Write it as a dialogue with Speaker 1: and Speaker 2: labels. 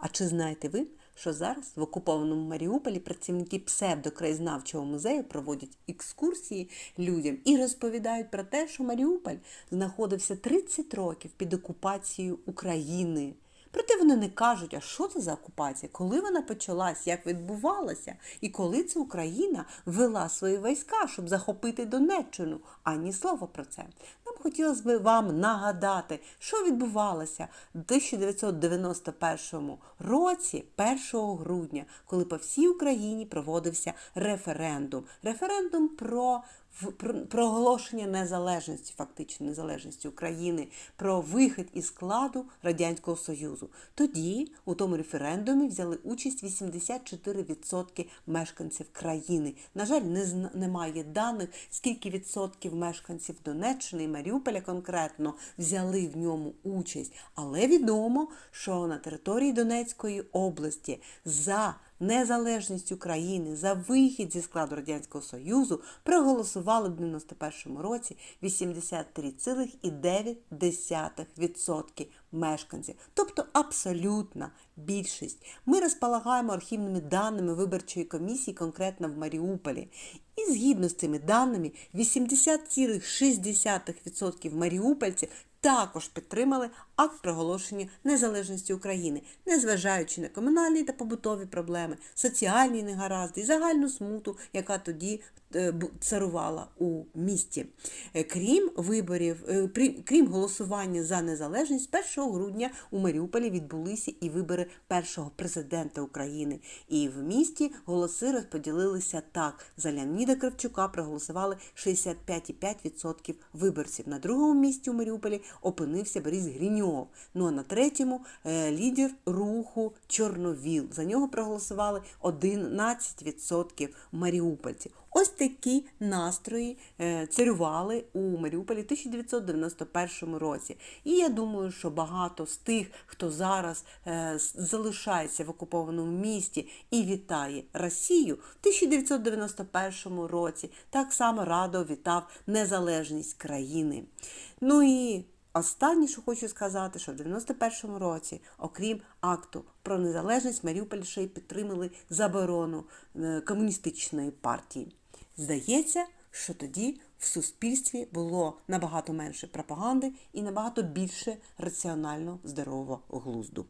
Speaker 1: А чи знаєте ви, що зараз в окупованому Маріуполі працівники псевдокраєзнавчого музею проводять екскурсії людям і розповідають про те, що Маріуполь знаходився 30 років під окупацією України. Проте вони не кажуть, а що це за окупація, коли вона почалась, як відбувалася, і коли це Україна вела свої війська, щоб захопити Донеччину. Ані слова про це. Хотілося б вам нагадати, що відбувалося в 1991 році, 1 грудня, коли по всій Україні проводився референдум. Референдум про- проголошення незалежності, фактично незалежності України, про вихід із складу Радянського Союзу. Тоді у тому референдумі взяли участь 84% мешканців країни. На жаль, не немає даних, скільки відсотків мешканців Донеччини і Маріуполя конкретно взяли в ньому участь. Але відомо, що на території Донецької області за незалежність України за вихід зі складу Радянського Союзу проголосували в 91-му році 83,9% мешканців, тобто абсолютна більшість. Ми розполагаємо архівними даними виборчої комісії конкретно в Маріуполі. І згідно з цими даними, 80,6% маріупольців також підтримали акт проголошення незалежності України, незважаючи на комунальні та побутові проблеми, соціальні негаразди і загальну смуту, яка тоді е, царувала у місті. Е, Крім виборів, е, крім голосування за незалежність, 1 грудня у Маріуполі відбулися і вибори першого президента України. І в місті голоси розподілилися так: за Леоніда Кравчука проголосували 65,5% виборців. На другому місці у Маріуполі опинився Борис Гріньов. Ну а на третьому е, лідер руху Чорновіл. За нього проголосували 11% маріупольців. Ось такі настрої е, царювали у Маріуполі в 1991 році. І я думаю, що багато з тих, хто зараз е, залишається в окупованому місті і вітає Росію, в 1991 році так само радо вітав незалежність країни. Ну і Останнє, що хочу сказати, що в 91-му році, окрім акту про незалежність, Маріуполь ще й підтримали заборону е, комуністичної партії. Здається, що тоді в суспільстві було набагато менше пропаганди і набагато більше раціонально здорового глузду.